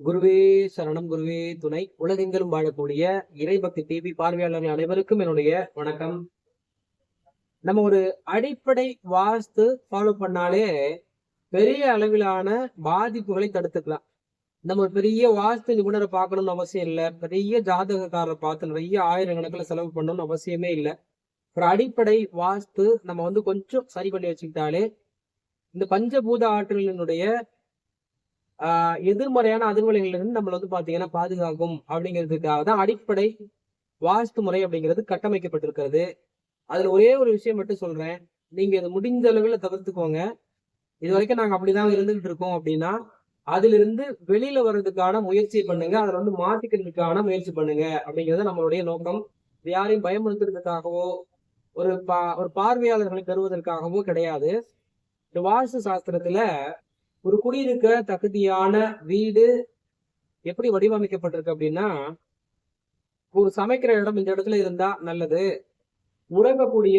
குருவே சரணம் குருவே துணை. உலகெங்கிலும் வாழக்கூடிய இறைபக்தி டிவி பார்வையாளர்கள் அனைவருக்கும் என்னுடைய வணக்கம். நம்ம ஒரு அடிப்படை வாஸ்து ஃபாலோ பண்ணாலே பெரிய அளவிலான பாதிப்புகளை தடுத்துக்கலாம். நம்ம ஒரு பெரிய வாஸ்து நிபுணரை பார்க்கணும்னு அவசியம் இல்லை. பெரிய ஜாதகக்காரரை பார்த்து நிறைய ஆயிரக்கணக்கில் செலவு பண்ணணும்னு அவசியமே இல்லை. ஒரு அடிப்படை வாஸ்து நம்ம வந்து கொஞ்சம் சரி பண்ணி வச்சுக்கிட்டாலே இந்த பஞ்சபூத ஆற்றலினுடைய எதிர்மறையான அதிர்வலைகளிலிருந்து இருந்து நம்மள வந்து பாத்தீங்கன்னா பாதுகாக்கும் அப்படிங்கிறதுக்காக தான் அடிப்படை வாஸ்து முறை அப்படிங்கிறது கட்டமைக்கப்பட்டிருக்கிறது. அதுல ஒரே ஒரு விஷயம் மட்டும் சொல்றேன். நீங்க இது முடிஞ்ச அளவுல தவிர்த்துக்கோங்க. இது வரைக்கும் நாங்க அப்படிதான் இருந்துகிட்டு இருக்கோம் அப்படின்னா அதிலிருந்து வெளியில வர்றதுக்கான முயற்சி பண்ணுங்க. அதில் வந்து மாற்றிக்கிறதுக்கான முயற்சி பண்ணுங்க அப்படிங்கிறது நம்மளுடைய நோக்கம். யாரையும் பயமுறுத்துறதுக்காகவோ ஒரு பா ஒரு பார்வையாளர்களை பெறுவதற்காகவோ கிடையாது. இந்த வாஸ்து சாஸ்திரத்துல ஒரு குடியிருக்க தகுதியான வீடு எப்படி வடிவமைக்கப்பட்டிருக்கு அப்படின்னா ஒரு சமைக்கிற இடம் இந்த இடத்துல இருந்தா நல்லது உறங்கக்கூடிய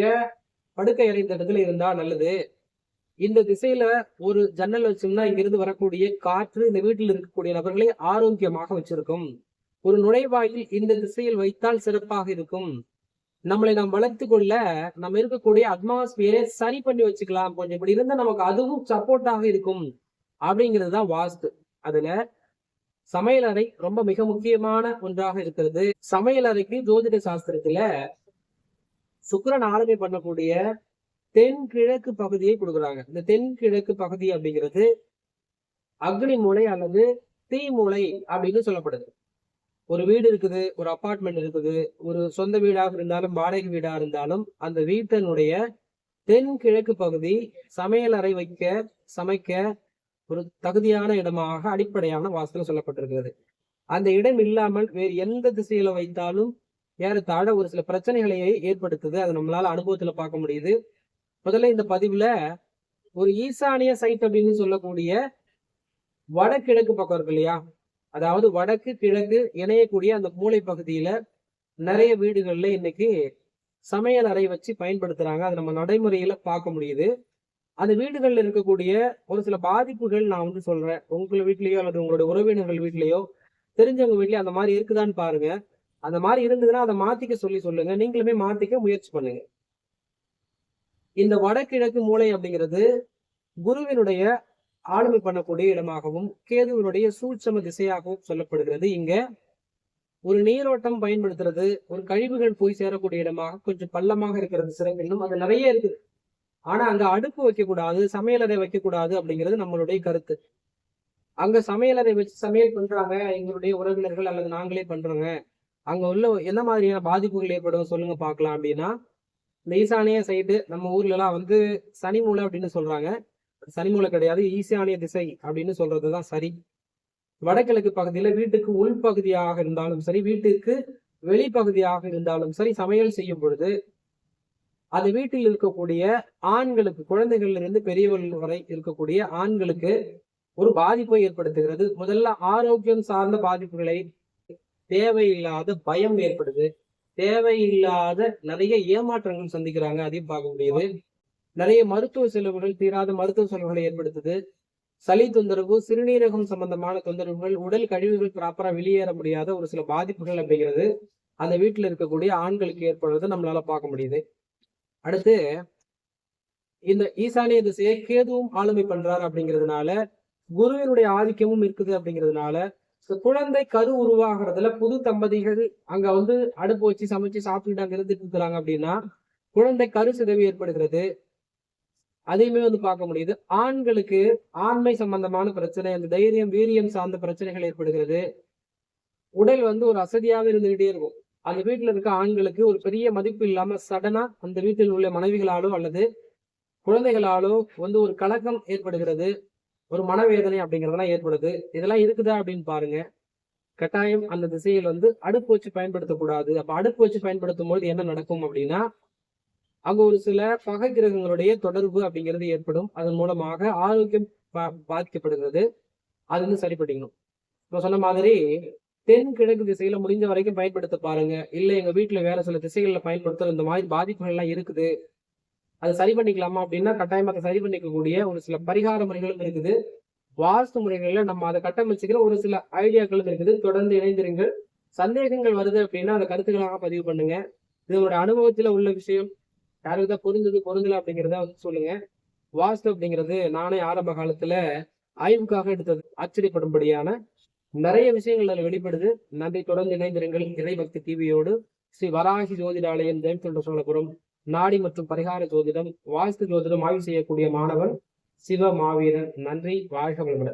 படுக்கை அறை இந்த இடத்துல இருந்தா நல்லது. இந்த திசையில ஒரு ஜன்னல் வச்சோம்னா இங்கிருந்து வரக்கூடிய காற்று இந்த வீட்டில் இருக்கக்கூடிய நபர்களை ஆரோக்கியமாக வச்சிருக்கும். ஒரு நுழைவாயில் இந்த திசையில் வைத்தால் சிறப்பாக இருக்கும். நம்மளை நாம் வளர்த்து கொள்ள நம்ம இருக்கக்கூடிய அட்மாஸ்பியரை சரி பண்ணி வச்சுக்கலாம். கொஞ்சம் இப்படி இருந்தா நமக்கு அதுவும் சப்போர்ட்டாக இருக்கும். அப்படிங்கிறது தான் வாஸ்து. அதுல சமையலறை ரொம்ப மிக முக்கியமான ஒன்றாக இருக்கிறது. சமையலறைக்கு ஜோதிட சாஸ்திரத்துல சுக்கரன் ஆளுமை பண்ணக்கூடிய தென்கிழக்கு பகுதியை கொடுக்குறாங்க. இந்த தென்கிழக்கு பகுதி அப்படிங்கிறது அக்னி மூலை அல்லது தீ மூலை அப்படின்னு சொல்லப்படுது. ஒரு வீடு இருக்குது ஒரு அபார்ட்மெண்ட் இருக்குது ஒரு சொந்த வீடாக இருந்தாலும் வாடகை வீடா இருந்தாலும் அந்த வீட்டினுடைய தென்கிழக்கு பகுதி சமையலறை வைக்க சமைக்க ஒரு தகுதியான இடமாக அடிப்படையான வாஸ்துல சொல்லப்பட்டிருக்கிறது. அந்த இடம் இல்லாமல் வேறு எந்த திசையில வைத்தாலும் ஏறத்தாழ ஒரு சில பிரச்சனைகளை ஏற்படுத்துது. அதை நம்மளால அனுபவத்துல பார்க்க முடியுது. முதல்ல இந்த பதிவுல ஒரு ஈசானிய சைட் அப்படின்னு சொல்லக்கூடிய வடகிழக்கு பக்கம் இருக்கு இல்லையா? அதாவது வடக்கு கிழக்கு இணையக்கூடிய அந்த மூளை பகுதியில நிறைய வீடுகள்ல இன்னைக்கு சமையல் அறை வச்சு பயன்படுத்துறாங்க. அதை நம்ம நடைமுறையில பார்க்க முடியுது. அந்த வீடுகள்ல இருக்கக்கூடிய ஒரு சில பாதிப்புகள் நான் வந்து சொல்றேன். உங்க வீட்லயோ அல்லது உங்களுடைய உறவினர்கள் வீட்லயோ தெரிஞ்சவங்க வீட்லயோ அந்த மாதிரி இருக்குதான்னு பாருங்க. அந்த மாதிரி இருந்ததுன்னா அதை மாத்திக்க சொல்லி சொல்லுங்க. நீங்களுமே மாத்திக்க முயற்சி பண்ணுங்க. இந்த வடகிழக்கு மூளை அப்படிங்கிறது குருவினுடைய ஆளுமை பண்ணக்கூடிய இடமாகவும் கேதுவினுடைய சூட்சம திசையாகவும் சொல்லப்படுகிறது. இங்க ஒரு நீரோட்டம் பயன்படுத்துறது ஒரு கழிவுகள் போய் சேரக்கூடிய இடமாக கொஞ்சம் பள்ளமாக இருக்கிறது சிறப்பினும் அது நிறைய இருக்குது. ஆனா அங்க அடுப்பு வைக்கக்கூடாது சமையலறை வைக்கக்கூடாது அப்படிங்கிறது நம்மளுடைய கருத்து. அங்க சமையலறை வச்சு சமையல் பண்றாங்க எங்களுடைய உறவினர்கள் அல்லது நாங்களே பண்றோங்க. அங்க உள்ள என்ன மாதிரியான பாதிப்புகள் ஏற்படும் சொல்லுங்க பார்க்கலாம் அப்படின்னா இந்த ஈசானிய சைடு நம்ம ஊர்ல எல்லாம் வந்து சனி மூலை அப்படின்னு சொல்றாங்க. சனி மூலை கிடையாது ஈசானிய திசை அப்படின்னு சொல்றதுதான் சரி. வடகிழக்கு பகுதியில வீட்டுக்கு உள்பகுதியாக இருந்தாலும் சரி வீட்டுக்கு வெளிப்பகுதியாக இருந்தாலும் சரி சமையல் செய்யும் பொழுது அது வீட்டில் இருக்கக்கூடிய ஆண்களுக்கு குழந்தைகள்ல இருந்து பெரியவர்கள் வரை இருக்கக்கூடிய ஆண்களுக்கு ஒரு பாதிப்பை ஏற்படுத்துகிறது. முதல்ல ஆரோக்கியம் சார்ந்த பாதிப்புகளை தேவையில்லாத பயம் ஏற்படுது. தேவையில்லாத நிறைய ஏமாற்றங்கள் சந்திக்கிறாங்க அதையும் பார்க்க முடியுது. நிறைய மருத்துவ செலவுகள் தீராத மருத்துவ செலவுகளை ஏற்படுத்துது. சளி தொந்தரவு சிறுநீரகம் சம்பந்தமான தொந்தரவுகள் உடல் கழிவுகள் ப்ராப்பரா வெளியேற முடியாத ஒரு சில பாதிப்புகள் அப்படிங்கிறது அந்த வீட்டில் இருக்கக்கூடிய ஆண்களுக்கு ஏற்படுறதை நம்மளால பார்க்க முடியுது. அடுத்து இந்த ஈசானிய திசையை கேதுவும் ஆளுமை பண்றாரு அப்படிங்கிறதுனால குருவினுடைய ஆதிக்கமும் இருக்குது அப்படிங்கிறதுனால குழந்தை கரு உருவாகிறதுல புது தம்பதிகள் அங்க வந்து அடுப்பு வச்சு சமைச்சு சாப்பிட்டுட்டு அங்க இருந்துட்டு இருக்கிறாங்க அப்படின்னா குழந்தை கரு சிதவி ஏற்படுகிறது. அதையுமே வந்து பார்க்க முடியுது. ஆண்களுக்கு ஆண்மை சம்பந்தமான பிரச்சனை அந்த தைரியம் வீரியம் சார்ந்த பிரச்சனைகள் ஏற்படுகிறது. உடல் வந்து ஒரு அசதியாக இருந்துகிட்டே இருக்கும். அந்த வீட்டில் இருக்க ஆண்களுக்கு ஒரு பெரிய மதிப்பு இல்லாம சடனா அந்த வீட்டில் உள்ள மனைவிகளாலோ அல்லது குழந்தைகளாலோ வந்து ஒரு கலக்கம் ஏற்படுகிறது ஒரு மனவேதனை அப்படிங்கிறதெல்லாம் ஏற்படுது. இதெல்லாம் இருக்குதா அப்படின்னு பாருங்க. கட்டாயம் அந்த திசையில் வந்து அடுப்பு வச்சு பயன்படுத்தக்கூடாது. அப்ப அடுப்பு வச்சு பயன்படுத்தும் போது என்ன நடக்கும் அப்படின்னா அங்க ஒரு சில பகை கிரகங்களுடைய தொடர்பு அப்படிங்கிறது ஏற்படும். அதன் மூலமாக ஆரோக்கியம் பா- பாதிக்கப்படுகிறது. அது வந்து சரி பண்ணிக்கணும் இப்போ சொன்ன மாதிரி தென் கிழக்கு திசையில முடிஞ்ச வரைக்கும் பயன்படுத்த பாருங்க. இல்ல எங்க வீட்டுல வேற சில திசைகள்ல பயன்படுத்துற இந்த மாதிரி பாதிப்புகள் எல்லாம் இருக்குது. அதை சரி பண்ணிக்கலாமா அப்படின்னா கட்டாயமா அதை சரி பண்ணிக்கக்கூடிய ஒரு சில பரிகார முறைகளும் இருக்குது. வாஸ்து முறைகளில் நம்ம அதை கட்டமைச்சுக்கிற ஒரு சில ஐடியாக்களும் இருக்குது. தொடர்ந்து இணைந்திருங்கள். சந்தேகங்கள் வருது அப்படின்னா அந்த கருத்துக்களாக பதிவு பண்ணுங்க. இது உங்களோட அனுபவத்துல உள்ள விஷயம். யாருக்கு தான் பொருந்தது பொருந்தல அப்படிங்கிறத வந்து சொல்லுங்க. வாஸ்து அப்படிங்கிறது நானே ஆரம்ப காலத்துல ஆய்வுக்காக எடுத்தது. ஆச்சரியப்படும்படியான நிறைய விஷயங்கள் அதில் வெளிப்படுது. நன்றி. தொடர்ந்து இணைந்திருங்கள். இறைபக்தி டிவியோடு ஸ்ரீ வராகி ஜோதிடாலயம் ஜெயந்தொண்ட சோழபுரம் நாடி மற்றும் பரிகார ஜோதிடம் வாஸ்து ஜோதிடம் ஆய்வு செய்யக்கூடிய மாணவன் சிவ மாவீரன். நன்றி. வாழ்க வளமுடன்.